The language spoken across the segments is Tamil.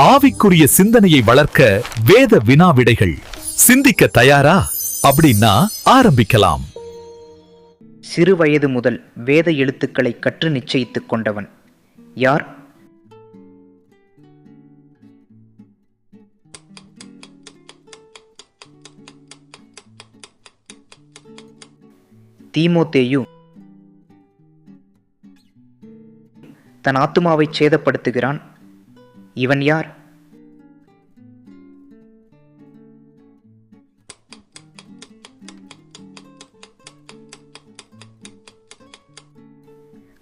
ஆவிக்குரிய சிந்தனையை வளர்க்க வேத வினாவிடைகள். சிந்திக்க தயாரா? அப்படின்னா ஆரம்பிக்கலாம். சிறு வயது முதல் வேத எழுத்துக்களை கற்று நிச்சயித்துக் கொண்டவன். யார்? தீமோத்தேயு. தன் ஆத்துமாவை சேதப்படுத்துகிறான். இவன் யார்?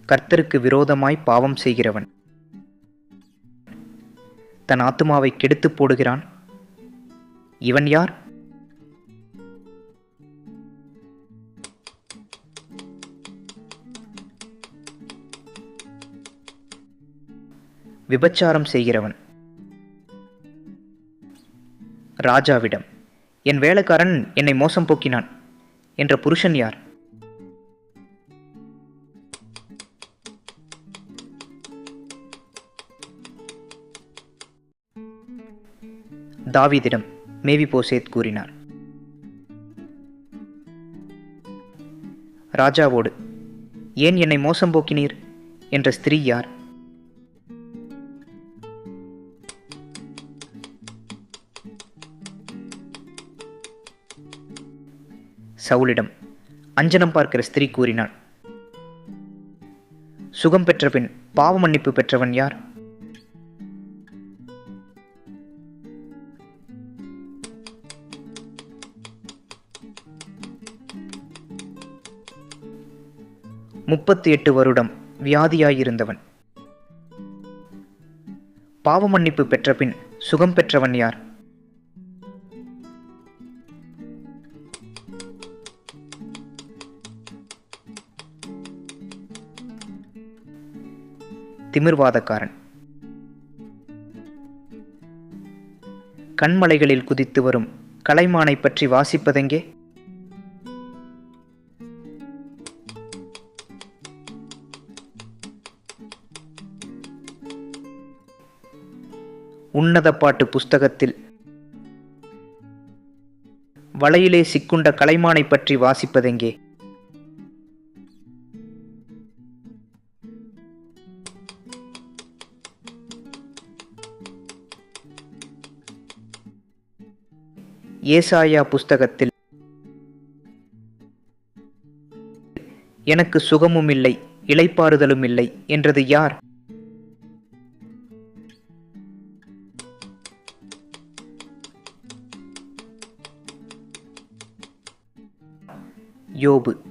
கர்த்தருக்கு விரோதமாய் பாவம் செய்கிறவன். தன் ஆத்துமாவை கெடுத்து போடுகிறான். இவன் யார்? விபச்சாரம் செய்கிறவன். ராஜாவிடம் என் வேலைக்காரன் என்னை மோசம் போக்கினான் என்ற புருஷன் யார்? தாவிதிடம் மேவி போசேத் கூறினார். ராஜாவோடு ஏன் என்னை மோசம் போக்கினீர் என்ற ஸ்திரீ யார்? சவுலிடம் அஞ்சனம் பார்க்கிற ஸ்திரீ கூறினாள் சுகம் பெற்ற பின் பாவ மன்னிப்பு பெற்றவன் யார்? முப்பத்தி எட்டு வருடம் வியாதியாயிருந்தவன் பாவ மன்னிப்பு பெற்ற பின் சுகம் பெற்றவன் யார்? திமிர்வாதக்காரன். கண்மலைகளில் குதித்து வரும் கலைமானை பற்றி வாசிப்பதெங்கே? உன்னத பாட்டு புஸ்தகத்தில் வலையிலே சிக்குண்ட கலைமானை பற்றி வாசிப்பதெங்கே? ஏசாயா புஸ்தகத்தில் எனக்கு சுகமும் இல்லை இலைப்பாறுதலும் இல்லை என்றது யார்? யோபு.